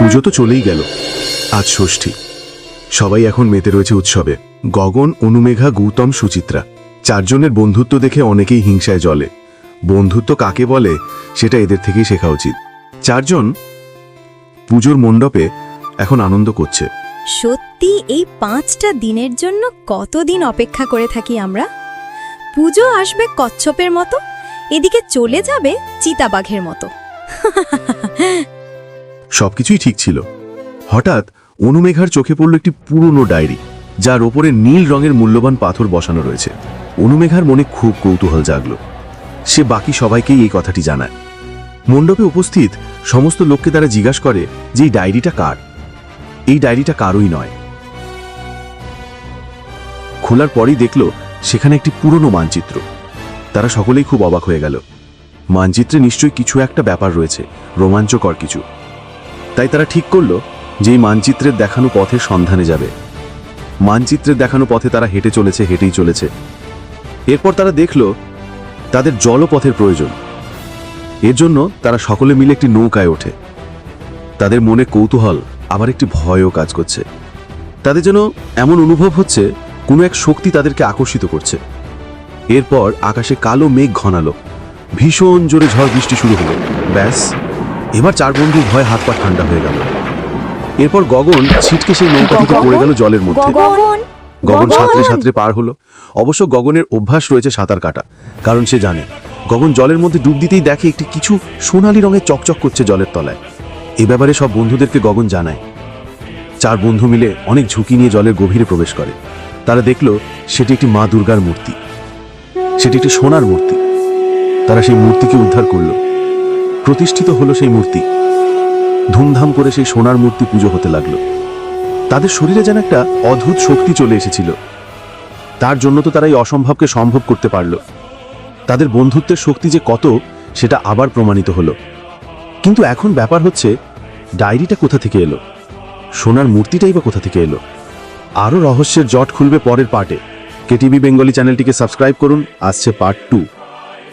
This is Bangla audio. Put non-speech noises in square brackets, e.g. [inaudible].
পুজো তো চলেই গেল। আজ ষষ্ঠী। সবাই এখন মেতে রয়েছে উৎসবে। গগন, অনুমেঘা, গৌতম, সুচিত্রা। চারজনের বন্ধুত্ব দেখে অনেকেই হিংসায় জ্বলে। বন্ধুত্ব কাকে বলে, সেটা এদের থেকেই শেখা উচিত। চারজন পুজোর মণ্ডপে এখন আনন্দ করছে। সত্যি, এই পাঁচটা দিনের জন্য কতদিন অপেক্ষা করে থাকি আমরা? পুজো আসবে কচ্ছপের মতো, এদিকে চলে যাবে চিতাবাঘের মতো। [laughs] সবকিছুই ঠিক ছিল। হঠাৎ অনুমেঘার চোখে পড়ল একটি পুরনো ডায়েরি, যার ওপরে নীল রঙের মূল্যবান পাথর বসানো রয়েছে। অনুমেঘার মনে খুব কৌতূহল জাগল। সে বাকি সবাইকেই এই কথাটি জানায়। মণ্ডপে উপস্থিত সমস্ত লোককে তারা জিজ্ঞাসা করে যে এই ডায়েরিটা কার? এই ডায়েরিটা কারই নয়। খোলার পরই দেখল সেখানে একটি পুরনো মানচিত্র। তারা সকলেই খুব অবাক হয়ে গেল। মানচিত্রে নিশ্চয়ই কিছু একটা ব্যাপার রয়েছে, রোমাঞ্চকর কিছু। তাই তারা ঠিক করল যে মানচিত্রের দেখানো পথের সন্ধানে যাবে। মানচিত্রের দেখানো পথে তারা হেঁটে চলেছে, হেঁটেই চলেছে। এরপর তারা দেখল তাদের জলপথের প্রয়োজন। এর জন্য তারা সকলে মিলে একটি নৌকায় ওঠে। তাদের মনে কৌতূহল, আবার একটি ভয়ও কাজ করছে। তাদের যেন এমন অনুভব হচ্ছে, কোনো এক শক্তি তাদেরকে আকর্ষিত করছে। এরপর আকাশে কালো মেঘ ঘনালো। ভীষণ জোরে ঝড় বৃষ্টি শুরু হলো। ব্যাস এবার চার বন্ধু ভয় হাত পা ঠান্ডা হয়ে গেল। এরপর গগন ছিটকে সেই নৌকা থেকে পড়ে গেল জলের মধ্যে। গগন! সাঁতরে সাঁতরে পার হলো। অবশ্য গগনের অভ্যাস রয়েছে সাঁতার কাটা কারণ সে জানে গগন জলের মধ্যে ডুব দিতেই দেখে একটি কিছু সোনালী রঙের চকচক করছে জলের তলায়। এ ব্যাপারে সব বন্ধুদেরকে গগন জানায়। চার বন্ধু মিলে অনেক ঝুঁকি নিয়ে জলের গভীরে প্রবেশ করে। তারা দেখল সেটি একটি মা দুর্গার মূর্তি। সেটি একটি সোনার মূর্তি। তারা সেই মূর্তিকে উদ্ধার করল। প্রতিষ্ঠিত হলো সেই মূর্তি। ধুমধাম করে সেই সোনার মূর্তি পুজো হতে লাগল। তাদের শরীরে যেন একটা অদ্ভুত শক্তি চলে এসেছিল। তার জন্য তো তারা এই অসম্ভবকে সম্ভব করতে পারল। তাদের বন্ধুত্বের শক্তি যে কত, সেটা আবার প্রমাণিত হলো। কিন্তু এখন ব্যাপার হচ্ছে, ডায়েরিটা কোথা থেকে এলো? সোনার মূর্তিটাই বা কোথা থেকে এলো? আরও রহস্যের জট খুলবে পরের পার্টে। কেটিভি বেঙ্গলি চ্যানেলটিকে সাবস্ক্রাইব করুন। আসছে পার্ট টু।